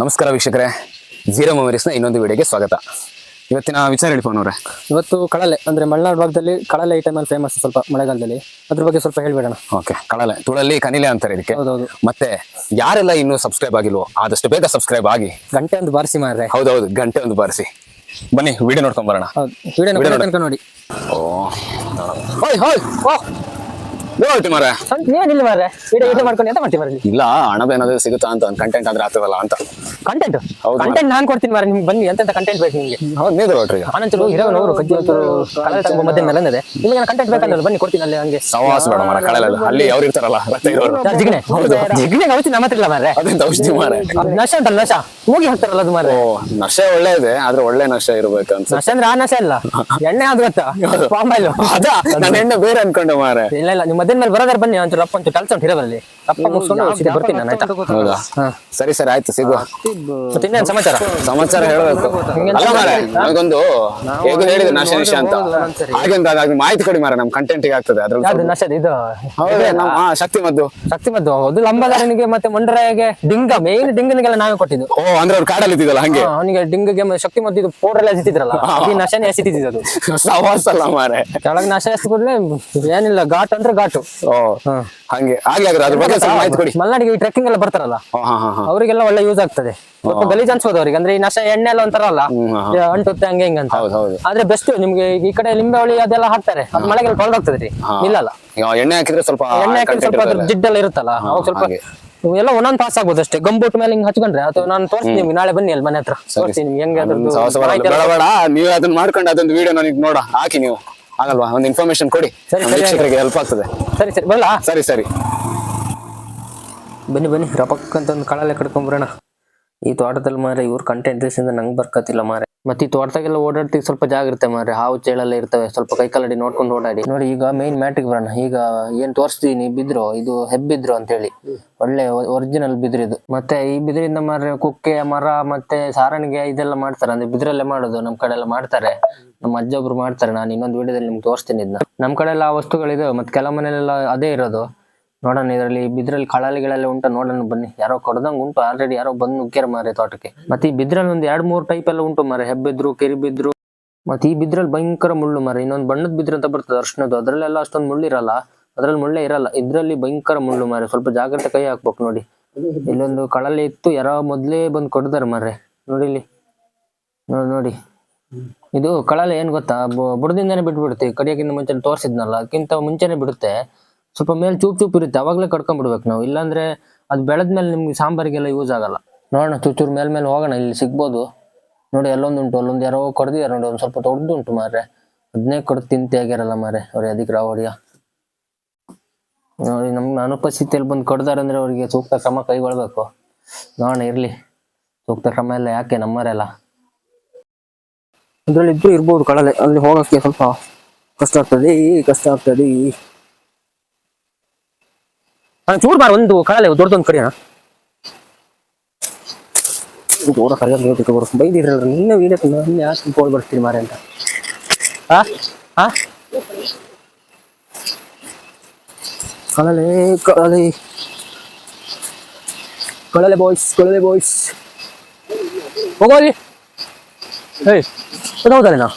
ನಮಸ್ಕಾರ ವೀಕ್ಷಕರೇ. ಜೀರೋ ಮೆಮರೀಸ್ನ ಇನ್ನೊಂದು ವಿಡಿಯೋಗೆ ಸ್ವಾಗತ. ಇವತ್ತಿನ ವಿಚಾರ ಹೇಳಿ ಫೋನ್ ಅವರೇ. ಇವತ್ತು ಕಳಲೆ ಅಂದ್ರೆ ಮಲೆನಾಡು ಭಾಗದಲ್ಲಿ ಕಳಲೆ ಈ ಅಲ್ಲಿ ಫೇಮಸ್ ಸ್ವಲ್ಪ ಮಳೆಗಾಲದಲ್ಲಿ. ಅದ್ರ ಬಗ್ಗೆ ಸ್ವಲ್ಪ ಹೇಳ್ಬೇಡಣ. ಓಕೆ ಕಳಲೆ. ತುಳಲ್ಲಿ ಕನಿಲೆ ಅಂತಾರೆ ಇದಕ್ಕೆ. ಹೌದೌದು. ಮತ್ತೆ ಯಾರೆಲ್ಲ ಇನ್ನೂ ಸಬ್ಸ್ಕ್ರೈಬ್ ಆಗಿಲ್ವೋ ಆದಷ್ಟು ಬೇಗ ಸಬ್ಸ್ಕ್ರೈಬ್ ಆಗಿ. ಗಂಟೆ ಒಂದು ಬಾರಿಸಿ ಮಾರ್ರೆ. ಹೌದೌದು ಗಂಟೆ ಒಂದು ಬಾರಿಸಿ. ಬನ್ನಿ ವಿಡಿಯೋ ನೋಡ್ಕೊಂಡ್ ಬರೋಣ. ಹೌದು. ವಿಡಿಯೋ ನೋಡಿ. ಓ ಹೋಯ್ ಹೋಯ್ ಓ ಹೋಯ್ತು ಮಾರ ಏನಿಲ್ಲ ಮಾರ್ರೆ. ವಿಡಿಯೋ ವಿಡಿಯೋ ಮಾಡ್ಕೊಂಡು ಎಂತ ಮಾಡ್ತೀವಿ ಮಾರ್ರೆ ಇಲ್ಲ. ಹಣಬೇನಾದ್ರು ಸಿಗುತ್ತಾ ಅಂತ ಕಂಟೆಂಟ್ ಆದ್ರೆ ಆಗ್ತದಲ್ಲ ಅಂತ. ಕಂಟೆಂಟ್ ಹೌದು ಕಂಟೆಂಟ್ ನಾನು ಕೊಡ್ತೀನಿ ಮಾರ್ರೆ ನಿಮ್ಗೆ ಬನ್ನಿ ಎಂತ ಕಂಟೆಂಟ್ ಬೇಕು ನಿಮಗೆ? ಹೌದು ನೀವು ಹೊಟ್ರಿ ಆನಂತರು ಕಜ್ಜಿ ಅವರು ಕಳಲೆ ತಗೊಂಡು ಮಧ್ಯ ಮೇಲೆ ಇದೆ ನಿಮಗೆ ಕಂಟೆಂಟ್ ಬೇಕಂದ್ರೆ ಬನ್ನಿ ಕೊಡ್ತೀನಿ ಅಲ್ಲಿ ಹಂಗೆ. ಸವಾಸ ಬೇಡ ಮಾರ ಕಳೆಲ್ಲ ಅಲ್ಲಿ ಅವ್ರು ಇರ್ತಾರಲ್ಲ ರಕ್ತ ಇರೋರು. ಯಾರ್ ಹೌದು. ಜಿಗ್ನೆ ಔಷಧಿ ನಮ್ಮ ಹತ್ರ ಇಲ್ಲ ಮಾರ್ರೆ. ಅದೆಂತ ಔಷಧಿ ಮಾರೆ ನಶ ಉಂಟಲ್ಲ ನಶ. ಮೂಗಿ ಹಾಕ್ತಾರಲ್ಲ ಅದು ಮಾರ್ರೆ. ಓ ನಶೆ ಒಳ್ಳೇದೆ ಆದ್ರೆ ಒಳ್ಳೆ ನಶೆ ಇರಬೇಕು ಅಂತ. ನಶ ಅಂದ್ರೆ ಆ ನಶ ಇಲ್ಲ ಎಣ್ಣೆ ಅದು ಗೊತ್ತಾ ಪಾಂಬಾಯ್ಲು ಅದ ನಾನು ಎಣ್ಣೆ ಬೇರೆ ಅನ್ಕೊಂಡೆ ಮಾರೆ ಇಲ್ಲ ಇಲ್ಲ ನಿಮ್ಮ ಮಧ್ಯ ಮೇಲೆ ಬರೋದಾರ ಬನ್ನಿ ಒಂಚೂರು ರಪ್ಪ ಒಂಚೂರು ಕೆಲಸ ಉಂಟು ಇರಬಲ್ಲಿ ರಪ್ಪ ಮುಗಿಸ್ಕೊಂಡು ಸೀದಾ ಬರ್ತೀನಿ ನಾನು ಆಯ್ತಾ? ಹೌದಾ ಸರಿ ಸರಿ ಆಯ್ತು ಸಿಗುವ ಮತ್ತೆ ಇನ್ನೇನು ಸಮಾಚಾರ? ಸಮಾಚಾರ ಹೇಳಬೇಕು. ಅಲ್ಲ ನಮಗೊಂದು ಹೇಗೂ ಹೇಳಿದೆ ನಾಶ ನಿಶ ಅಂತ. ಹಾಗೆಂತ ಅದಾಗಿ ಮಾಹಿತಿ ಕೊಡಿ ಮಾರ ನಮ್ ಕಂಟೆಂಟ್ಗೆ ಆಗ್ತದೆ ಅದ್ರಲ್ಲಿ ಯಾವ್ದು ನಶದ ಇದು ಹೌದು ನಮ್ಮ ಹಾ, ಶಕ್ತಿ ಮದ್ದು. ಶಕ್ತಿ ಮದ್ದು ಅದು ಲಂಬಗಾರನಿಗೆ ಮತ್ತೆ ಮಂಡರಾಯಗೆ ಡಿಂಗ ಮೇನ್ ಡಿಂಗನಿಗೆಲ್ಲ ನಾವೇ ಕೊಟ್ಟಿದ್ದು. ಓ ಅಂದ್ರೆ ಅವ್ರು ಕಾಡಲ್ಲಿ ಇದ್ದಿದ್ದಲ್ಲ ಹಂಗೆ? ಹಾ, ಅವನಿಗೆ ಡಿಂಗಗೆ ಮ- ಶಕ್ತಿ ಮದ್ದು ಇದು ಪೌಡರ್ ಎಲ್ಲ ಎಸಿತಿದ್ರಲ್ಲ ಈ ನಶನೇ ಎಸಿತಿದ್ದು ಅದು. ಸವಾಸಲ್ಲ ಮಾರೆ ಕೆಳಗೆ ನಶ ಕೂಡಲೇ ಏನಿಲ್ಲ ಘಾಟ್ ಅಂದ್ರೆ ಘಾಟು. ಓ ಹಂಗೆ. ಹಾಗೆ ಆದ್ರೆ ಅದ್ರ ಬಗ್ಗೆ ಸ್ವಲ್ಪ ಮಾಹಿತಿ ಕೊಡಿ. ಮಲ್ನಾಡಿಗೆ ಈ ಟ್ರೆಕ್ಕಿಂಗ್ ಎಲ್ಲ ಬರ್ತಾರಲ್ಲ? ಹಾ ಹಾ ಹಾ ಅವರಿಗೆಲ್ಲ ಒಳ್ಳೆ ಯೂಸ್ ಆಗ್ತದೆ. ಸ್ವಲ್ಪ ಗಲೀಜ್ ಅವರಿಗೆ ಅವ್ರಿಗೆ. ಅಂದ್ರೆ ಈ ನಶ ಎಣ್ಣೆ ಎಲ್ಲ ಒಂಥರಲ್ಲ ಹ್ಮ್, ಅಂಟುತ್ತೆ ಹಂಗೆ ಹಿಂಗೆ ಅಂತ. ಹೌದು ಹೌದು. ಆದ್ರೆ ಬೆಸ್ಟ್ ನಿಮ್ಗೆ ಈ ಕಡೆ ಲಿಂಬೆ ಹುಳಿ ಅದೆಲ್ಲ ಹಾಕ್ತಾರೆ. ಅದ್ ಮಳೆಗೆಲ್ಲ ತೊಳೆದೋಗ್ತದೆ ರೀ ಇಲ್ಲಲ್ಲ. ಎಣ್ಣೆ ಹಾಕಿದ್ರೆ ಸ್ವಲ್ಪ ಎಣ್ಣೆ ಹಾಕಿದ್ರೆ ಸ್ವಲ್ಪ ಅದ್ರ. ಜಿಡ್ಡೆಲ್ಲ ಇರುತ್ತಲ್ಲ ಅವಾಗ ಸ್ವಲ್ಪ ಎಲ್ಲ ಒಂದೊಂದು ಪಾಸ್ ಆಗ್ಬೋದು ಅಷ್ಟೇ. ಗಂಬೂಟ್ ಮೇಲೆ ಹಿಂಗ್ ಹಚ್ಕೊಂಡ್ರೆ ಅಥವಾ ನಾನು ತೋರಿಸ್ತೀನಿ ನಿಮ್ಗೆ ನಾಳೆ ಬನ್ನಿ ಅಲ್ಲಿ ಮನೆ ಹತ್ರ. ತೋರಿಸ್ತೀನಿ ನಿಮ್ಗೆ ಹೆಂಗೆ ಬೇಡ, ನೀವು ಅದನ್ನ ಮಾಡ್ಕೊಂಡು ಅದೊಂದು ವಿಡಿಯೋ ನನಗೆ ನೋಡ ಹಾಕಿ ನೀವು. ಆಗಲ್ವಾ? ಒಂದು ಇನ್ಫಾರ್ಮೇಶನ್ ಕೊಡಿ. ವೀಕ್ಷಕರಿಗೆ ಹೆಲ್ಪ್ ಆಗ್ತದೆ. ಸರಿ ಸರಿ ಬರಲ್ಲ? ಸರಿ ಸರಿ. ಬನ್ನಿ ಬನ್ನಿ ರಪಕ್ಕಂತ ಒಂದು ಕಳಲೆ ಕಡ್ಕೊಂಬರೋಣ ಈ ತೋಟದಲ್ಲಿ ಮಾರೆ ಇವ್ರ ಕಂಟೆಂಟ್ ಇಂದ ನಂಗೆ ಬರ್ಕತ್ತಿಲ್ಲ ಮಾರೆ ಮತ್ತೆ ಈ ತೋಟದಾಗೆಲ್ಲ ಓಡಾಡ್ತಿಗೆ ಸ್ವಲ್ಪ ಜಾಗ ಇರುತ್ತೆ ಮಾರ್ರಿ. ಹಾವು ಚೇಳೆಲ್ಲ ಇರ್ತವೆ. ಸ್ವಲ್ಪ ಕೈ ಕಾಲಡಿ ನೋಡ್ಕೊಂಡು ಓಡಾಡಿ. ನೋಡಿ ಈಗ ಮೇನ್ ಮ್ಯಾಟಿಗೆ ಬರೋಣ. ಈಗ ಏನ್ ತೋರಿಸ್ತೀನಿ ಬಿದ್ರು. ಇದು ಹೆಬ್ಬಿದ್ರು ಅಂತ ಹೇಳಿ ಒಳ್ಳೆ ಒರಿಜಿನಲ್ ಬಿದ್ರು ಇದು. ಮತ್ತೆ ಈ ಬಿದ್ರಿಂದ ಮಾರ್ರೆ ಕುಕ್ಕೆ, ಮರ ಮತ್ತೆ ಸಾರಣಿಗೆ ಇದೆಲ್ಲ ಮಾಡ್ತಾರೆ. ಅಂದ್ರೆ ಬಿದ್ರಲ್ಲೇ ಮಾಡೋದು. ನಮ್ ಕಡೆ ಎಲ್ಲ ಮಾಡ್ತಾರೆ. ನಮ್ಮ ಅಜ್ಜ ಒಬ್ರು ಮಾಡ್ತಾರೆ. ನಾನು ಇನ್ನೊಂದು ವಿಡಿಯೋದಲ್ಲಿ ನಿಮ್ಗೆ ತೋರಿಸ್ತೀನಿ ಇದನ್ನ ನಮ್ ಕಡೆ ಎಲ್ಲ ಆ ವಸ್ತುಗಳಿದೆ ಮತ್ತೆ ಕೆಲ ಮನೆಯಲ್ಲೆಲ್ಲ ಅದೇ ಇರೋದು. ನೋಡೋಣ, ಇದರಲ್ಲಿ ಬಿದ್ರಲ್ಲಿ ಕಳಲಿಗಳೆಲ್ಲ ಉಂಟು, ನೋಡೋಣ ಬನ್ನಿ. ಯಾರೋ ಕೊಡ್ದಂಗೆ ಉಂಟು ಆಲ್ರೆಡಿ ಯಾರೋ ಬಂದು ನುಗ್ಗ್ಯಾರ ಮಾರೆ ತೋಟಕ್ಕೆ. ಮತ್ತೆ ಈ ಬಿದ್ರಲ್ಲಿ ಒಂದು ಎರಡು ಮೂರು ಟೈಪ್ ಎಲ್ಲ ಉಂಟು ಮಾರೆ ಹೆಬ್ಬಿದ್ರು ಕೆರಿ ಬಿದ್ರು. ಮತ್ತೆ ಈ ಬಿದ್ರಲ್ಲಿ ಭಯಂಕರ ಮುಳ್ಳು ಮಾರೆ ಇನ್ನೊಂದು ಬಣ್ಣದ ಬಿದ್ರು ಅಂತ ಬರ್ತದೆ ಅರ್ಶನದು ಅದರಲ್ಲೆಲ್ಲ ಅಷ್ಟೊಂದು ಮುಳ್ಳಿರಲ್ಲ ಅದ್ರಲ್ಲಿ ಮುಳ್ಳೆ ಇರಲ್ಲ, ಇದ್ರಲ್ಲಿ ಭಯಂಕರ ಮುಳ್ಳು ಮಾರೆ ಸ್ವಲ್ಪ ಜಾಗ್ರತೆ ಕೈ ಹಾಕ್ಬೇಕು ನೋಡಿ. ಇಲ್ಲೊಂದು ಕಳಲೆ ಇತ್ತು, ಯಾರೋ ಮೊದ್ಲೇ ಬಂದು ಕೊಡ್ದಾರೆ ಮಾರೆ ನೋಡಿ ಇಲ್ಲಿ. ನೋಡಿ ಇದು ಕಳಲೆ ಏನ್ ಗೊತ್ತಾ ಬುಡದಿಂದನೇ ಬುಡದಿಂದಾನೆ ಬಿಟ್ಬಿಡುತ್ತೆ. ಕಡಿಯಕ್ಕಿಂತ ಮುಂಚೆ ತೋರಿಸಿದ್ನಲ್ಲ, ಅದಕ್ಕಿಂತ ಮುಂಚೆನೆ ಬಿಡುತ್ತೆ. ಸ್ವಲ್ಪ ಮೇಲೆ ಚೂಪ್ ಚೂಪ್ ಇರುತ್ತೆ, ಅವಾಗಲೇ ಕಡ್ಕೊಂಡ್ಬಿಡ್ಬೇಕು ನಾವು. ಇಲ್ಲಾಂದ್ರೆ ಅದು ಬೆಳೆದ್ಮೇಲೆ ನಿಮ್ಗೆ ಸಾಂಬಾರಿಗೆಲ್ಲ ಯೂಸ್ ಆಗಲ್ಲ. ನೋಡೋಣ ಚೂಚೂರು ಮೇಲೆ ಮೇಲೆ ಹೋಗೋಣ, ಇಲ್ಲಿ ಸಿಗ್ಬೋದು. ನೋಡಿ ಎಲ್ಲೊಂದು ಉಂಟು ಅಲ್ಲೊಂದು ಯಾರೋ ಕಡ್ದಿದ್ದಾರೆ ನೋಡಿ, ಒಂದು ಸ್ವಲ್ಪ ದೊಡ್ಡದುಂಟು ಮಾರ್ರೆ. ಅದನ್ನೇ ಕಡ್ದು ತಿಂತೆ ಆಗ್ಯಾರಲ್ಲ ಮಾರೆ ಅವ್ರಿಗೆ ಅದಕ್ಕೆ ಹೊಡಿಯ ನೋಡಿ ನಮ್ಗೆ ಅನುಪಸ್ಥಿತಿಯಲ್ಲಿ ಬಂದು ಕಡ್ದಾರೆ ಅಂದ್ರೆ ಅವರಿಗೆ ಸೂಕ್ತ ಕ್ರಮ ಕೈಗೊಳ್ಬೇಕು. ನೋಡೋಣ, ಇರ್ಲಿ. ಸೂಕ್ತ ಕ್ರಮ ಎಲ್ಲ ಯಾಕೆ ನಮ್ಮರೆಲ್ಲ ಅದ್ರಲ್ಲಿ ಇದ್ದು ಇರ್ಬೋದು ಕಳಲೆ, ಅಲ್ಲಿ ಹೋಗಕ್ಕೆ ಸ್ವಲ್ಪ ಕಷ್ಟ ಆಗ್ತದೆ ಕಷ್ಟ ಆಗ್ತದೆ ಅಣ್ಣ ಚೂರು ಬಾರ ಒಂದು ಕಳಲೆ, ದೊಡ್ಡದೊಂದು ಕರಿಯೋಣ ದೂರ ಕರಿಯೋದು ನಿನ್ನೆ ವೀಡಿಯೋ ನಿನ್ನ ಯಾಕೆ ಕೋಲ್ ಬರ್ತೀನಿ ಮಾರೆ ಅಂತ. ಹಾ ಹಾ ಕಳಲೆ ಕಳಲೆ. ಕಳಲೆ ಬಾಯ್ಸ್ ಕಳಲೆ ಬಾಯ್ಸ್ ಹೋಗೋ ಹೇ ಹೌದಲ್ಲ ನಾ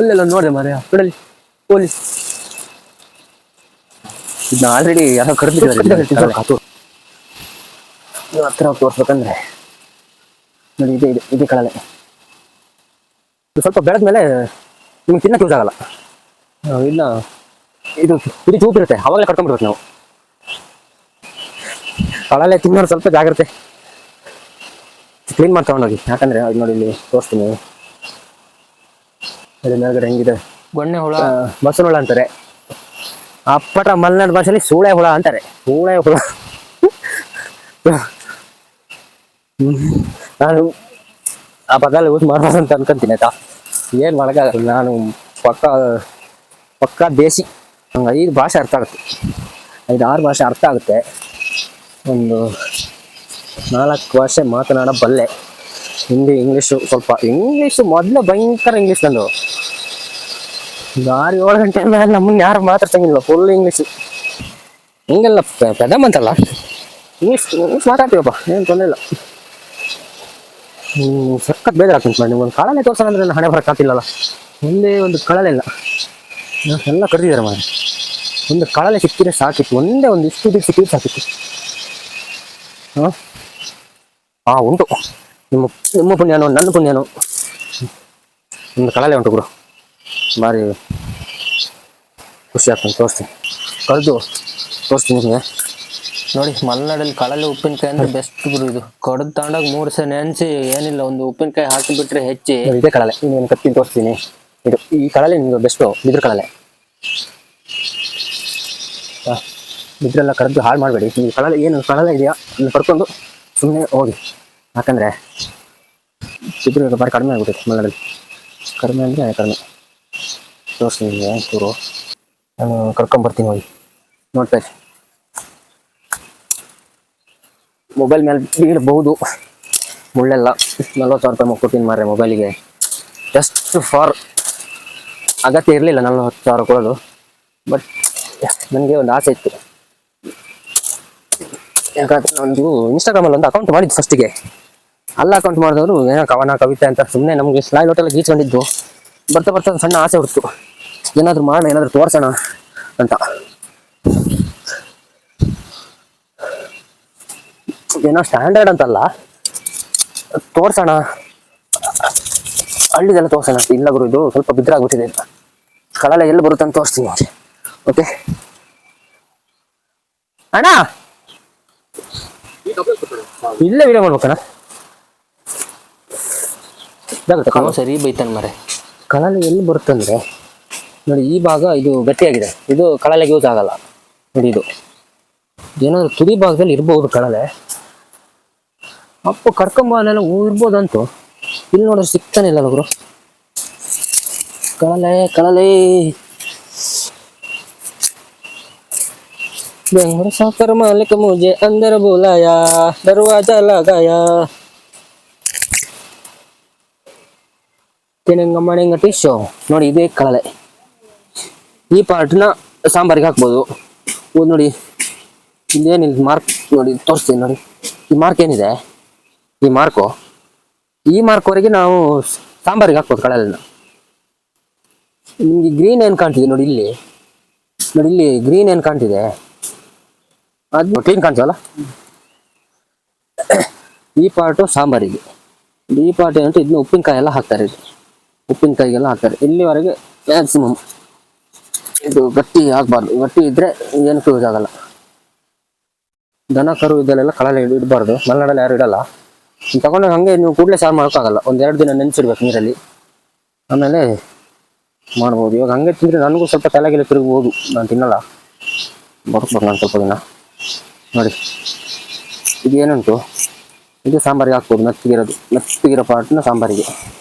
ಅಲ್ಲೆಲ್ಲ ನೋಡಿದೆ ಮಾರ್ರೆ ಬಿಡಲಿ ಪೊಲೀಸ್ ಇದನ್ನ ಆಲ್ರೆಡಿ ಯಾರೋ ಕರೆದಿದ್ದಾರೆ ನೀವು ಹತ್ರ ತೋರಿಸ್ಬೇಕಂದ್ರೆ. ನೋಡಿ ಇದೆ ಇದೆ ಇದೆ ಕಳಲೆ. ಇದು ಸ್ವಲ್ಪ ಬೆಳೆದ್ಮೇಲೆ ನಿಮ್ಗೆ ತಿನ್ನಕ್ಕೆ ಯೂಸ್ ಆಗಲ್ಲ. ಇಲ್ಲ. ಇದು ಇದು ಚೂಪ್ ಇರುತ್ತೆ ಅವಾಗಲೇ ಕಟ್ಕೊಂಡ್ಬಿಡ್ಬೇಕು ನಾವು. ಕಳಲೆ ತಿನ್ನೋರು ಸ್ವಲ್ಪ ಜಾಗ್ರತೆ. ಕ್ಲೀನ್ ಮಾಡಿ ಹೋಗಿ ಯಾಕಂದ್ರೆ ಅದು ನೋಡಿ ಇಲ್ಲಿ ತೋರಿಸ್ತೀನಿ. ಮೇಲ್ಗಡೆ ಹೆಂಗಿದೆ? ಗೊಣ್ಣೆ ಹುಳ. ಬಸವನ ಹುಳ ಅಂತಾರೆ. ಅಪ್ಪಟ ಮಲೆನಾಡು ಭಾಷೆಯಲ್ಲಿ ಸೂಳೆ ಹುಳ ಅಂತಾರೆ. ಸೂಳೆ ಹುಳ. ನಾನು ಆ ಪದ ಯೂಸ್ ಮಾಡ್ಬೋದು ಅಂತ ಅನ್ಕೊಂತೀನಿ ಆಯ್ತಾ? ಏನ್ ಮಾಡೋಕ್ಕಾಗಲ್ಲ. ನಾನು ಪಕ್ಕ ಪಕ್ಕ ದೇಸಿ ನಂಗೆ ಐದು ಭಾಷೆ ಅರ್ಥ ಆಗುತ್ತೆ. ಐದು ಆರು ಭಾಷೆ ಅರ್ಥ ಆಗುತ್ತೆ. ಒಂದು ನಾಲ್ಕು ಭಾಷೆ ಮಾತನಾಡಬಲ್ಲೆ. ಹಿಂದಿ ಇಂಗ್ಲೀಷು ಸ್ವಲ್ಪ ಇಂಗ್ಲೀಷು ಮೊದಲು ಭಯಂಕರ ಇಂಗ್ಲೀಷ್ ನಂದು. ಒಂದು ಆರು ಏಳು ಗಂಟೆ ಮೇಲೆ ನಮ್ಮನ್ನ ಯಾರು ಮಾತಾಡ್ಸಂಗಿಲ್ಲ ಫುಲ್ ಇಂಗ್ಲೀಷು ಹಿಂಗೆಲ್ಲ ಪೆ- ಪೆದಮ್ ಅಂತಲ್ಲ ಇಂಗ್ಲೀಷ್ ಇಂಗ್ಲೀಷ್ ಮಾತಾಡ್ತೀವಪ್ಪ ಏನು ತೊಂದರೆ ಇಲ್ಲ ಹ್ಮ್ ಸಖತ್ ಬೇಜಾರಾಗ್ತಂತ ಮಾಡಿ ನಿಮ್ಗೆ ಒಂದು ಕಾಳಲ್ಲೇ ತೋರ್ಸೋಣ ಅಂದ್ರೆ ನನ್ನ ಹಣೆ ಬರೋಕ್ಕಾಗ್ತಿಲ್ಲಲ್ಲ ಒಂದೇ ಒಂದು ಕಳಲೆ ಇಲ್ಲ ಹ್ಮ್, ಎಲ್ಲ ಕರೆದಿದ್ದಾರೆ ಮಾಡಿ ಒಂದು ಕಳಲೆ ಸಿಕ್ಕಿದ್ರೆ ಸಾಕಿತ್ತು ಒಂದೇ ಒಂದು ಇಷ್ಟು ದಿಟ್ಟು ಸಿಕ್ಕಿದ್ರೆ ಸಾಕಿತ್ತು ಹಾಂ ಹಾಂ ಉಂಟು ನಿಮ್ಮ ನಿಮ್ಮ ಪುಣ್ಯನೋ ನನ್ನ ಪುಣ್ಯನೋ ಒಂದು ಕಳಲೆ ಉಂಟು ಗುರು ಭಾರಿ ಖುಷಿ ಆಗ್ತದೆ ತೋರಿಸ್ತೀನಿ. ಕಳೆದು ತೋರಿಸ್ತೀನಿ ನಿಮಗೆ. ನೋಡಿ ಮಲೆನಾಡಲ್ಲಿ ಕಳಲೆ ಉಪ್ಪಿನಕಾಯಿ ಅಂದ್ರೆ ಬೆಸ್ಟ್ ಗುರು ಇದು. ಕಡ್ದು ತಗೊಂಡಾಗ ಮೂರು ಸಲ ನೆನೆಸಿ ಏನಿಲ್ಲ ಒಂದು ಉಪ್ಪಿನಕಾಯಿ ಹಾಕಿಬಿಟ್ರೆ ಹೆಚ್ಚಿ. ಇದೇ ಕಳಲೆ. ಇನ್ನೇನು ಕತ್ತಿ ತೋರಿಸ್ತೀನಿ. ಇದು ಈ ಕಳಲೆ ನಿಮ್ಗೆ ಬೆಸ್ಟು ಬಿದ್ರ ಕಳಲೆ. ಬಿದ್ರೆಲ್ಲ ಕಡ್ದು ಹಾಳು ಮಾಡಬೇಡಿ. ಈ ಕಳಲೆ ಏನು ಕಳಲೆ ಇದೆಯಾ? ಅದನ್ನ ಕರ್ಕೊಂಡು ಸುಮ್ಮನೆ ಹೋಗಿ. ಯಾಕಂದರೆ ಬಿದ್ರು ಭಾರಿ ಕಡಿಮೆ ಆಗ್ಬಿಟ್ಟಿದೆ ಮಲೆನಾಡಲ್ಲಿ. ಕಡಿಮೆ ಅಂದರೆ ಕಡಿಮೆ. ತೋರಿಸ್ತೀನಿ ನಿಮಗೆ ಚೂರು ನಾನು ಕರ್ಕೊಂಬರ್ತೀನಿ ಹೋಗಿ. ನೋಡ್ತಾ ಮೊಬೈಲ್ ಮೇಲೆ ಬೀಳಬಹುದು. ಮುಳ್ಳೆಲ್ಲ. ನಲ್ವತ್ತು ಸಾವಿರ ರೂಪಾಯಿ ಕೊಟ್ಟಿನಿ ಮಾರ್ರೆ ಮೊಬೈಲಿಗೆ ಜಸ್ಟ್ ಫಾರ್ ಅಗತ್ಯ ಇರಲಿಲ್ಲ ನಲ್ವತ್ತು ಸಾವಿರ ಕೊಡೋದು. ಬಟ್ ನನಗೆ ಒಂದು ಆಸೆ ಇತ್ತು. ಯಾಕಂದ್ರೆ ಒಂದು ಇನ್ಸ್ಟಾಗ್ರಾಮಲ್ಲಿ ಒಂದು ಅಕೌಂಟ್ ಮಾಡಿದ್ದು ಫಸ್ಟಿಗೆ ಅಲ್ಲ ಅಕೌಂಟ್ ಮಾಡಿದವರು ಏನೋ ಕವನ ಕವಿತೆ ಅಂತ ಸುಮ್ಮನೆ ನಮಗೆ ಸ್ಲಾಯ್ ಲೋಟೆಲ್ಲ ಗೀಚ್ಕೊಂಡಿದ್ದು. ಬರ್ತಾ ಬರ್ತಾ ಒಂದು ಸಣ್ಣ ಆಸೆ ಹುಡ್ತು ಏನಾದರೂ ಮಾಡೋಣ ಏನಾದರೂ ತೋರಿಸೋಣ ಅಂತ. ಏನೋ ಸ್ಟ್ಯಾಂಡರ್ಡ್ ಅಂತಲ್ಲ. ತೋರ್ಸೋಣ. ಹಳ್ಳಿದೆಲ್ಲ ತೋರ್ಸೋಣ. ಇಲ್ಲ ಗುರು ಇದು ಸ್ವಲ್ಪ ಬಿದ್ರಾಗ್ಬಿಟ್ಟಿದೆ ಅಂತ ಕಳಲೆ ಎಲ್ಲಿ ಬರುತ್ತೆ ಅಂತ ತೋರಿಸ್ತೀನಿ. ಓಕೆ ಅಣ್ಣ! ಇಲ್ಲೇ ವಿಡಿಯೋ ಮಾಡ್ಬೇಕಣ್ಣ. ಸರಿ ಬೈತಾನೆ ಮರೆ ಕಳಲೆ ಎಲ್ಲಿ ಬರುತ್ತಂದ್ರೆ ನೋಡಿ, ಈ ಭಾಗ ಇದು ಗಟ್ಟಿಯಾಗಿದೆ. ಇದು ಕಳಲೆಗೆ ಯೂಸ್ ಆಗಲ್ಲ. ನೋಡಿ ಇದು. ಏನಾದ್ರು ತುದಿ ಭಾಗದಲ್ಲಿ ಇರ್ಬೋದು ಕಳಲೆ. ಅಪ್ಪ ಕರ್ಕೊಂಬನೆಲ್ಲ ಇರ್ಬೋದಂತು ಇಲ್ಲಿ ನೋಡಿದ್ರೆ ಸಿಗ್ತಾನೆ ಇಲ್ಲ ಗುರು. ಕಳಲೆ ಕಳಲೆ. ಬೆಂಗಳೂರು ಸಾಕರ ಮಾಲಿಕ ಮುಜೆ ಅಂದರ ಬೋಲಾಯ, ದರ್ವಾಜ ಲಗಾಯ. ತಿನಂಗ ಮಣಂಗ ಟಿಶೋ ನೋಡಿ, ಇದೇ ಕಳಲೆ. ಈ ಪಾರ್ಟ್ನ ಸಾಂಬಾರಿಗೆ ಹಾಕ್ಬೋದು. ಓ ನೋಡಿ. ಇಲ್ಲೇನಿಲ್ಲ ಮಾರ್ಕ್ ನೋಡಿ, ತೋರಿಸ್ತೀನಿ ನೋಡಿ. ಈ ಮಾರ್ಕ್ ಏನಿದೆ? ಈ ಮಾರ್ಕು ಈ ಮಾರ್ಕ್ವರೆಗೆ ನಾವು ಸಾಂಬಾರಿಗೆ ಹಾಕ್ಬೋದು ಕಳಲೆನ ನಿಮಗೆ ಗ್ರೀನ್ ಏನು ಕಾಣ್ತಿದೆ ನೋಡಿ ಇಲ್ಲಿ. ನೋಡಿ ಇಲ್ಲಿ ಗ್ರೀನ್ ಏನು ಕಾಣ್ತಿದೆ? ಅದು ಕ್ಲೀನ್ ಕಾಣ್ತೀವಲ್ಲ ಈ ಪಾರ್ಟು ಸಾಂಬಾರಿಗೆ. ಈ ಪಾರ್ಟ್ ಏನಂತ ಇದನ್ನ ಉಪ್ಪಿನಕಾಯಿ ಎಲ್ಲ ಹಾಕ್ತಾರೆ ಉಪ್ಪಿನಕಾಯಿಗೆಲ್ಲ ಹಾಕ್ತಾರೆ. ಇಲ್ಲಿವರೆಗೆ ಮ್ಯಾಕ್ಸಿಮಮ್ ಇದು ಗಟ್ಟಿ ಆಗಬಾರ್ದು. ಗಟ್ಟಿ ಇದ್ರೆ ಏನಕ್ಕೂ ಯೂಸ್ ಆಗಲ್ಲ. ದನ, ಕರು ಇದೆಲ್ಲ ಕಳಲೆ ಇಡ್- ಇಡಬಾರ್ದು. ಮಲೆನಾಡಲ್ಲಿ ಯಾರು ಇಡಲ್ಲ. ತಗೊಂಡಾಗ ತಗೊಂಡು ಹಂಗೆ ನೀವು ಕೂಡಲೇ ಸಾರು ಮಾಡೋಕ್ಕಾಗಲ್ಲ. ಒಂದು ಎರಡು ದಿನ ನೆನೆಸಿಡ್ಬೇಕು ನೀರಲ್ಲಿ. ಆಮೇಲೆ ಮಾಡ್ಬೋದು. ಇವಾಗ ಹಂಗೆ ತಿಂದರೆ ನನಗೂ ಸ್ವಲ್ಪ ತಲೆಗೆಲ್ಲ ತಿರುಗ್ಬೋದು. ನಾನು ತಿನ್ನಲ್ಲ. ಬದುಕ್ಬೇಕು ನಾನು ಸ್ವಲ್ಪ ದಿನ. ನೋಡಿ. ಇದು ಏನುಂಟು ಇದು ಸಾಂಬಾರಿಗೆ ಹಾಕ್ಬೋದು. ಮೆತ್ತಗಿರೋದು. ಮೆತ್ತಗಿರೋ ಪಾರ್ಟ್ನ ಸಾಂಬಾರಿಗೆ.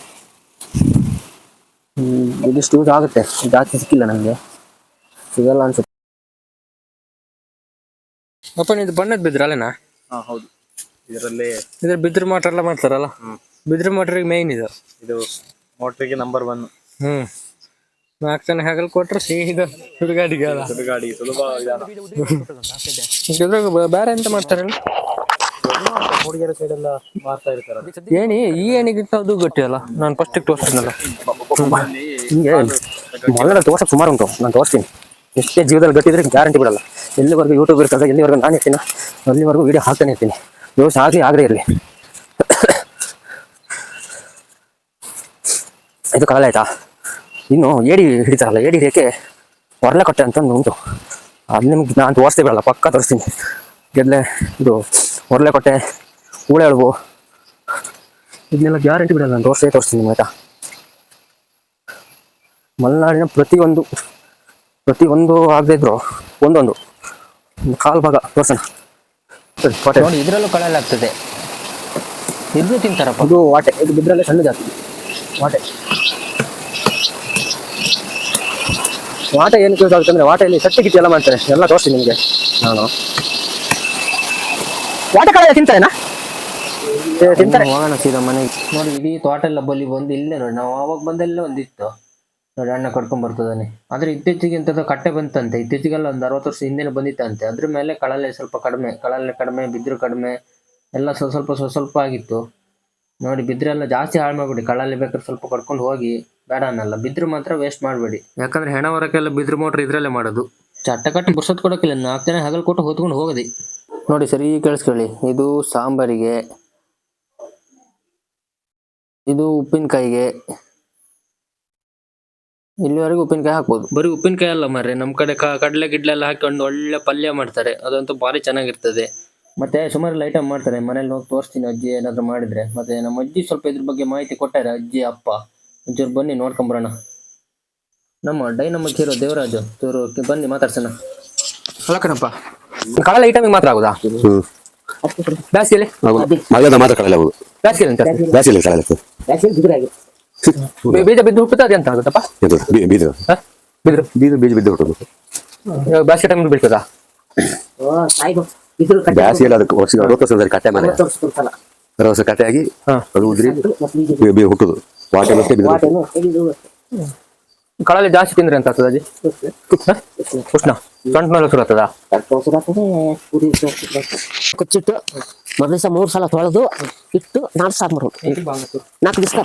ಇದಿಷ್ಟು ಯೂಸ್ ಆಗುತ್ತೆ. ಜಾಸ್ತಿ ಸಿಕ್ಕಿಲ್ಲ ನನಗೆ ಸಿಗಲ್ಲ ಅನ್ಸುತ್ತೆ ಅಪ್ಪ ಇದು ಬಣ್ಣದ ಬಿದ್ರ ಅಲ್ಲೇನಾ ಹಾ ಹೌದು ಇದರಲ್ಲಿ ಇದ್ರ ಬಿದ್ರ ಮೋಟರ್ ಎಲ್ಲ ಮಾಡ್ತಾರಲ್ಲ ಬಿದ್ರ ಮೋಟರ್ ಮೇನ್ ಇದು ಇದು ಮೋಟ್ರಿಗೆ ನಂಬರ್ ಒನ್ ಹ್ಮ್ ನಾಲ್ಕು ಜನ ಹಗಲ್ ಕೊಟ್ರೆ ಸೀದಾ ಸುಡುಗಾಡಿಗೆ ಅಲ್ಲ ಗಾಡಿ ಸುಲಭ ವಿಧಾನ ಇದ್ರಾಗ ಬೇರೆ ಎಂತ ಮಾಡ್ತಾರೆ ಹುಡುಗಿಯರ ಸೈಡ್ ಎಲ್ಲ ಮಾಡ್ತಾ ಇರ್ತಾರಲ್ಲ ಏಣಿ ಈ ಏಣಿಗಿಂತ ಅದು ಗಟ್ಟಿ ಅಲ್ಲ ನಾನು ಫಸ್ಟ್ ತೋರಿಸ್ತೀನಲ್ಲ ಹಿಂಗೆ ಮೊದಲ ತೋರ್ಸಕ್ ಸುಮಾರು ಉಂಟು ನಾನು ತೋರಿಸ್ತೀನಿ ಎಷ್ಟೇ ಜೀವದಲ್ಲಿ ಗಟ್ಟಿದ್ರೆ ಗ್ಯಾರಂಟಿ ಬಿಡಲ್ಲ. ಎಲ್ಲಿವರೆಗೂ ಯೂಟ್ಯೂಬ್ ಇರ್ತದೆ, ಎಲ್ಲಿವರೆಗೂ ನಾನು ಇರ್ತೀನಿ, ಅಲ್ಲಿವರೆಗೂ ವೀಡಿಯೋ ಹಾಕ್ತಾನೆ ಇರ್ತೀನಿ. ದೋಷ ಆಗಲಿ ಆಗದೆ ಇರಲಿ. ಇದು ಕಾಲ ಆಯ್ತಾ? ಇನ್ನು ಏಡಿ ಹಿಡಿತಾರಲ್ಲ, ಏಡಿ ರೇಖೆ ಹೊರಲೆಕೊಟ್ಟೆ ಅಂತ ಒಂದು ಉಂಟು. ಅದು ನಿಮ್ಗೆ ನಾನು ತೋರಿಸ್ತೇ ಬಿಡಲ್ಲ, ಪಕ್ಕ ತೋರಿಸ್ತೀನಿ. ಗೆದ್ಲೆ ಇದು ಹೊರಲೆಕೊಟ್ಟೆ ಹೂಳೆ ಹೇಳ್ಬು ಇದನ್ನೆಲ್ಲ ಗ್ಯಾರಂಟಿ ಬಿಡಲ್ಲ, ನಾನು ತೋರಿಸೇ ತೋರಿಸ್ತೀನಿ ನಿಮ್ಗೆ ಆಯ್ತಾ? ಮಲೆನಾಡಿನ ಪ್ರತಿಯೊಂದು ಪ್ರತಿಯೊಂದು ಆಗದೆ ಇದ್ರು ಒಂದೊಂದು ಕಾಲ್ ಭಾಗ ತೋರ್ಸೋಣ ಸರಿ, ವಾಟೆ ನೋಡಿ ಇದ್ರಲ್ಲೂ ಕಳಲಾಗ್ತದೆ ಇದ್ರೂ ತಿಂತಾರಪ್ಪ. ಇದು ವಾಟೆ ಇದು ಬಿದ್ರಲ್ಲೇ ಸಣ್ಣ ಜಾಸ್ತಿ. ವಾಟೆ. ವಾಟ ಏನು ಯೂಸ್ ಆಗುತ್ತೆ ಅಂದ್ರೆ ವಾಟೆಯಲ್ಲಿ ಸಟ್ಟಿ ಗಿಟ್ಟಿ ಎಲ್ಲ ಮಾಡ್ತಾರೆ ಎಲ್ಲ ತೋರಿಸಿ ನಿಮಗೆ. ನಾನು. ವಾಟೆ ಕಳೆ ತಿಂತಾರೇನಾ? ತಿಂತಾರೆ. ಹೋಗೋಣ ಸೀದಾ ಮನೆಗೆ. ನೋಡಿ ಇಡೀ ತೋಟ ಎಲ್ಲ ಬಲಿ ಬಂದು ಇಲ್ಲೇ ನೋಡಿ ನಾವು ಅವಾಗ ಬಂದಲ್ಲೇ ಒಂದಿತ್ತು. ಅಣ್ಣ ಕಡ್ಕೊಂಡ್ ಬರ್ತದಾನೆ ಆದ್ರೆ ಇತ್ತೀಚೆಗೆ ಇಂಥದ್ದು ಕಟ್ಟೆ ಬಂತಂತೆ. ಇತ್ತೀಚೆಗೆಲ್ಲ ಒಂದು ಅರವತ್ತು ವರ್ಷ ಹಿಂದೆನೆ ಬಂದಿತ್ತಂತೆ. ಅದ್ರ ಮೇಲೆ ಕಳಲೆ ಸ್ವಲ್ಪ ಕಡಿಮೆ, ಕಳಲೆ ಕಡಿಮೆ, ಬಿದ್ರು ಕಡಿಮೆ, ಎಲ್ಲ ಸ್ವಲ್ಪ ಸ್ವಲ್ಪ ಸ್ವಲ್ಪ ಸ್ವಲ್ಪ ಆಗಿತ್ತು. ನೋಡಿ, ಬಿದ್ರೆಲ್ಲ ಜಾಸ್ತಿ ಹಾಳು ಮಾಡಬೇಡಿ. ಕಳಲೆ ಬೇಕಾದ್ರೆ ಸ್ವಲ್ಪ ಕಡ್ಕೊಂಡು ಹೋಗಿ, ಬೇಡ ಅನ್ನಲ್ಲ. ಬಿದ್ರು ಮಾತ್ರ ವೇಸ್ಟ್ ಮಾಡಬೇಡಿ. ಯಾಕಂದ್ರೆ ಹೆಣ ಹೊರಕ್ಕೆಲ್ಲ ಬಿದ್ರು ಮೋಟ್ರ್ ಇದ್ರಲ್ಲೇ ಮಾಡೋದು. ಚಟ್ಟ ಕಟ್ಟಿ ಬುರ್ಸತ್ ಕೊಡೋಕ್ಕಿಲ್ಲ. ನಾಲ್ಕು ಜನ ಹಗಲು ಕೊಟ್ಟು ಹೊತ್ಕೊಂಡು ಹೋಗದಿ. ನೋಡಿ, ಸರಿ ಕೇಳಿಸ್ಕೊಳ್ಳಿ ಇದು ಸಾಂಬಾರಿಗೆ, ಇದು ಉಪ್ಪಿನಕಾಯಿಗೆ ಇಲ್ಲಿವರೆಗೂ ಉಪ್ಪಿನಕಾಯಿ ಹಾಕ್ಬೋದು. ಬರೀ ಉಪ್ಪಿನಕಾಯಿ ಅಲ್ಲ ಮರ್ರೆ ನಮ್ಮ ಕಡೆ ಕ ಕಡಲೆ ಗಿಡ್ಲೆ ಎಲ್ಲ ಹಾಕೊಂಡು ಒಳ್ಳೆ ಪಲ್ಯ ಮಾಡ್ತಾರೆ. ಅದಂತೂ ಭಾರಿ ಚೆನ್ನಾಗಿರ್ತದೆ. ಮತ್ತೆ ಸುಮಾರು ಐಟಮ್ ಮಾಡ್ತಾರೆ ಮನೇಲಿ ಹೋಗಿ ತೋರಿಸ್ತೀನಿ ಅಜ್ಜಿ ಏನಾದ್ರು ಮಾಡಿದ್ರೆ. ಮತ್ತೆ ನಮ್ಮ ಅಜ್ಜಿ ಸ್ವಲ್ಪ ಇದ್ರ ಬಗ್ಗೆ ಮಾಹಿತಿ ಕೊಟ್ಟಾರೆ ಅಜ್ಜಿ ಅಪ್ಪ. ಒಂಚೂರು ಬನ್ನಿ ನೋಡ್ಕೊಂಬರೋಣ ನಮ್ಮ ಡೈನಮಿಕ್ ಹೀರೋ ದೇವರಾಜು ಚೂರು ಬನ್ನಿ ಮಾತಾಡ್ಸೋಣ. ಅಲ್ಲ ಕಣಪ್ಪ. ಕಳಲೆ ಐಟಮಿಗೆ ಮಾತ್ರ ಆಗುದಾ? ಬೇಸಿಗೆಲಿ ಮಳೆದ ಮಾತ್ರ ಕಡಲೆ ಆಗುದು. ಬೇಸಿಗೆಲಿ ಅಂತ ಬೇಸಿಗೆ ಕಡಲೆ ಬೀಜ ಬಿದ್ದು ಹುಟ್ಟುತ್ತದೆ ಅಂತ ಆಗುತ್ತಪ್ಪ ಇದು ಬೀ- ಬೀಜ. ಹ? ಬಿದ್ರು? ಬೀಜ ಬೀಜ ಬಿದ್ದು ಹುಟ್ಟುದು. ಇವಾಗ ಟೈಮ್ ಬೀಳ್ತದಾ ಜಾಸ್ತಿ ಅದಕ್ಕೆ ವರ್ಷ ಅರವತ್ತು ವರ್ಷದಲ್ಲಿ ಕಟ್ಟೆ ಮೇಲೆ ಅರವತ್ತು ವರ್ಷ ಕಟ್ಟೆ ಆಗಿ ಹಾ. ಅದು ಉದ್ರಿ ಬೀ- ಬೀ ಹುಟ್ಟುದು. ವಾಟೆ ಮತ್ತೆ ಬಿದ್ದು ಕಳಲೆ ಜಾಸ್ತಿ ತಿಂದ್ರೆ ಅಂತ ಆಗ್ತದ ಅಜ್ಜಿ? ಹ? ಉಷ್ಣ. ಸೊಂಟ ಮೇಲೆ ಶುರು ಆಗ್ತದ ಕೊಚ್ಚಿಟ್ಟು. ಮೊದಲ ದಿವಸ ಮೂರು ಸಲ ತೊಳೆದು ಇಟ್ಟು ನಾಲ್ಕು ಸಾರು ಮಾಡೋದು ನಾಲ್ಕು ದಿವಸ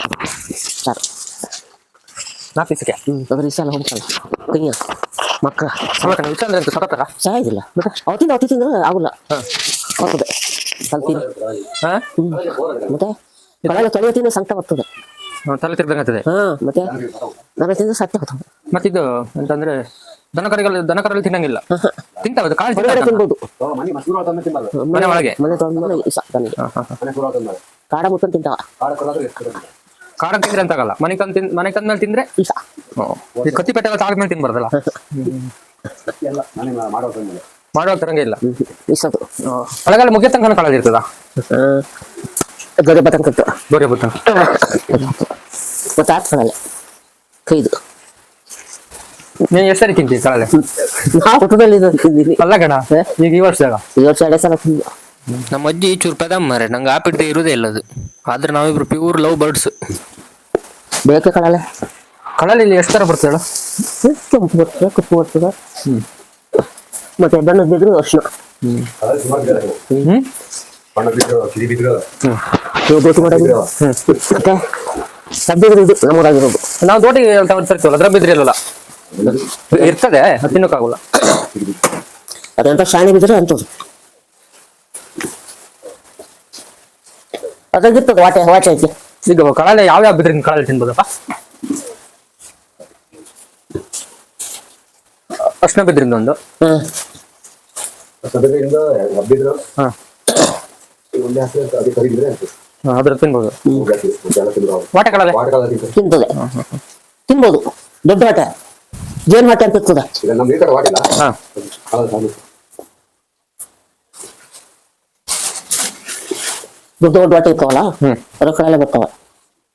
ಸಾರು. ನಾಲ್ಕು ದಿವಸಕ್ಕೆ? ಅದ್ರ ದಿವಸ ಎಲ್ಲ ಹೋಗ್ಸಲ್ಲ ಕೈಯ ಮಕ್ಕಳ. ಸಾಯೋದಿಲ್ಲ ಅವತ್ತಿಂದ ಅವತ್ತಿ ತಿಂದ್ರೆ ಆಗುಲ್ಲ. ಹೋಗ್ತದೆ ಸ್ವಲ್ಪ ಹಾ? ಹ್ಮ್. ಮತ್ತೆ? ಕಡಲೆ ತೊಳೆಯೋ ತಿಂದ್ರೆ ಸಂಕಟ ಬರ್ತದೆ. ತಲೆ ತಿರ್ದಂಗಾಗ್ತದೆ ಹಾ ಮತ್ತೆ? ನಾನು ತಿಂದು ಸತ್ಯ ಹೋಗ್ತಾವ ಮತ್ತಿದು ಅಂತಂದ್ರೆ ದನ ದನಕರಲ್ಲಿ ದನ ಕರಲ್ಲಿ ತಿನ್ನಂಗಿಲ್ಲ. ತಿಂತಾವ ಅದು ಕಾಳು ಹೊರಗಡೆ ತಿನ್ಬೋದು. ಮನೆ ಒಳಗೆ. ಮನೆ ತೊಗೊಂಡ್ಮೇಲೆ ಇಸ ದನಿಗೆ ಕಾಡ ಮುಟ್ಕೊಂಡು ತಿಂತಾವ. ಖಾರ ತಿಂದ್ರೆ ಅಂತಾಗಲ್ಲ ಮನೆ ತಂದ್ ತಿನ್ ಮನೆ ಮೇಲೆ ತಿಂದ್ರೆ ಇಸ ಈ ಕತ್ತಿ ಪೆಟ್ಟೆಲ್ಲ ತಾಳದ ಮೇಲೆ ತಿನ್ಬಾರ್ದಲ್ಲ? ಮಾಡೋ ತರಂಗೆ ಇಲ್ಲ. ಇಸದು ಒಳಗೆಲ್ಲ ಮುಗಿಯ ತನಕ ಕಳದ ಗದೆ ಬತಂಕತ್ತು ಗೋರಿ ಬುತ್ತ ಮತ್ತೆ ಕೈದು. ನೀನು ಎಷ್ಟು ಸರಿ ತಿಂತೀವಿ ಕಳಲೆ ನಾವು ಊಟದಲ್ಲಿ ಇದು ತಿಂದಿನಿ ಅಲ್ಲ ಕಣ ಈಗ ಈ ವರ್ಷದಾಗ ಇವತ್ತು ಎರಡೇ ಸಲ ತಿಂದು. ನಮ್ಮ ಅಜ್ಜಿ ಚೂರು ಪದಮ್ ಮಾರೆ ನಂಗೆ ಆಪಿಡ್ದೆ ಇರೋದೇ ಇಲ್ಲ ಅದು. ಆದ್ರೆ ನಾವಿಬ್ರು ಪ್ಯೂರ್ ಲವ್ ಬರ್ಡ್ಸ್ ಬೇಕೆ ಕಳಲೆ ಕಳಲೆ ಇಲ್ಲಿ ಎಷ್ಟು ತರ ಬರ್ತದೆ ಹೇಳು? ಕೆಂಪು ಬರ್ತದೆ ಕಪ್ಪು ಬರ್ತದೆ? ಮತ್ತೆ ಬಣ್ಣದ ಬಿದ್ರು ಅರ್ಶಿನ ಹ್ಮ್. ನೀವು ಮಾಡೋದು ಮತ್ತೆ ಸದ್ಯದ ತೋಟಿಗೆ ತರ್ತೀವಲ್ಲ ಅದ್ರ ಬಿದ್ರಿ ಇಲ್ಲಲ್ಲ ಇರ್ತದೆ ಅದು ತಿನ್ನೋಕ್ಕಾಗಲ್ಲ ಅದಂತ ಶಾಣೆ ಬಿದ್ರೆ ಅಂತದ್ದು ಅದಾಗಿರ್ತದೆ ವಾಟೆ ವಾಚೆ ಐತಿ ಈಗ ಕಳಲೆ ಯಾವ ಯಾವ ಬಿದ್ರಿ ಕಳಲೆ ತಿನ್ಬೋದಪ್ಪ? ಅರ್ಶನ ಬಿದ್ರಿಂದ ಒಂದು ಹ್ಮ್ ಹಾ. ಅದ್ರ ತಿನ್ಬೋದು. ವಾಟೆ ಕಳಲೆ ತಿಂತದೆ ತಿನ್ಬೋದು. ದೊಡ್ಡ ವಾಟೆ ಜೇನು ವಾಟೆ ಅಂತ ಇರ್ತದೆ. ಹಾ. ದೊಡ್ಡ ದೊಡ್ಡ ವಾಟೆ ಇರ್ತಾವಲ್ಲ ಹ್ಮ್. ಅದ್ರ ಕಡಲೆ ಬರ್ತಾವ.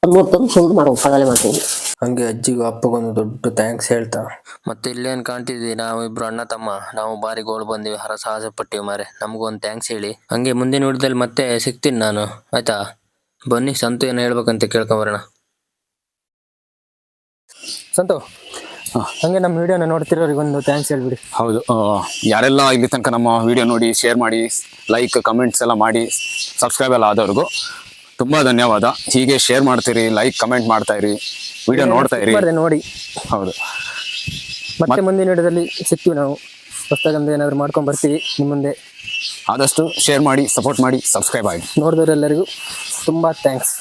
ಅದ್ ಮೂರು ತಂದು ಸುಳ್ಳು ಮಾಡೋ ಕಡಲೆ ಮಾಡ್ತೀವಿ. ಹಂಗೆ ಅಜ್ಜಿಗೂ ಅಪ್ಪಗೊಂದು ದೊಡ್ಡ ಥ್ಯಾಂಕ್ಸ್ ಹೇಳ್ತಾ. ಮತ್ತೆ ಇಲ್ಲೇನು ಕಾಣ್ತಿದ್ವಿ ನಾವು ಇಬ್ರು ಅಣ್ಣ ತಮ್ಮ. ನಾವು ಬಾರಿ ಗೋಳ್ ಬಂದಿವಿ. ಹರ ಸಾಹಸ ಪಟ್ಟಿವಿ ಮಾರೆ ನಮಗೂ ಒಂದು ಥ್ಯಾಂಕ್ಸ್ ಹೇಳಿ. ಹಂಗೆ ಮುಂದಿನ ವಿಡಿಯೋದಲ್ಲಿ ಮತ್ತೆ ಸಿಗ್ತೀನಿ ನಾನು. ಆಯ್ತಾ? ಬನ್ನಿ ಸಂತು ಏನು ಹೇಳ್ಬೇಕಂತ ಕೇಳ್ಕೊಂಬರೋಣ ಸಂತು ಹಂಗೆ ನಮ್ಮ ವಿಡಿಯೋನ ನೋಡ್ತಿರೋರಿಗೆ ಒಂದು ಥ್ಯಾಂಕ್ಸ್ ಹೇಳ್ಬಿಡಿ. ಹೌದು. ಆ, ಯಾರೆಲ್ಲ ಇಲ್ಲಿ ತನಕ ನಮ್ಮ ವಿಡಿಯೋ ನೋಡಿ ಶೇರ್ ಮಾಡಿ ಲೈಕ್ ಕಮೆಂಟ್ಸ್ ಎಲ್ಲ ಮಾಡಿ ಸಬ್ಸ್ಕ್ರೈಬ್ ಎಲ್ಲ ಆದವ್ರಿಗೂ ತುಂಬಾ ಧನ್ಯವಾದ. ಹೀಗೆ ಶೇರ್ ಮಾಡ್ತೀರಿ ಲೈಕ್ ಕಮೆಂಟ್ ಮಾಡ್ತಾ ಇರಿ ವಿಡಿಯೋ ನೋಡ್ತಾ ಇರಿ. ನೋಡಿ. ಹೌದು. ಮತ್ತೆ ಮುಂದಿನ ವಿಡಿಯೋದಲ್ಲಿ ಸಿಗ್ತೀವಿ ನಾವು. ಹೊಸದಾಗಂದು ಏನಾದ್ರು ಮಾಡ್ಕೊಂಡ್ ಬರ್ತೀವಿ ನಿಮ್ಮ ಮುಂದೆ. ಆದಷ್ಟು ಶೇರ್ ಮಾಡಿ ಸಪೋರ್ಟ್ ಮಾಡಿ ಸಬ್ಸ್ಕ್ರೈಬ್ ಆಗಿ. ನೋಡಿದವರೆಲ್ಲರಿಗೂ ತುಂಬ ಥ್ಯಾಂಕ್ಸ್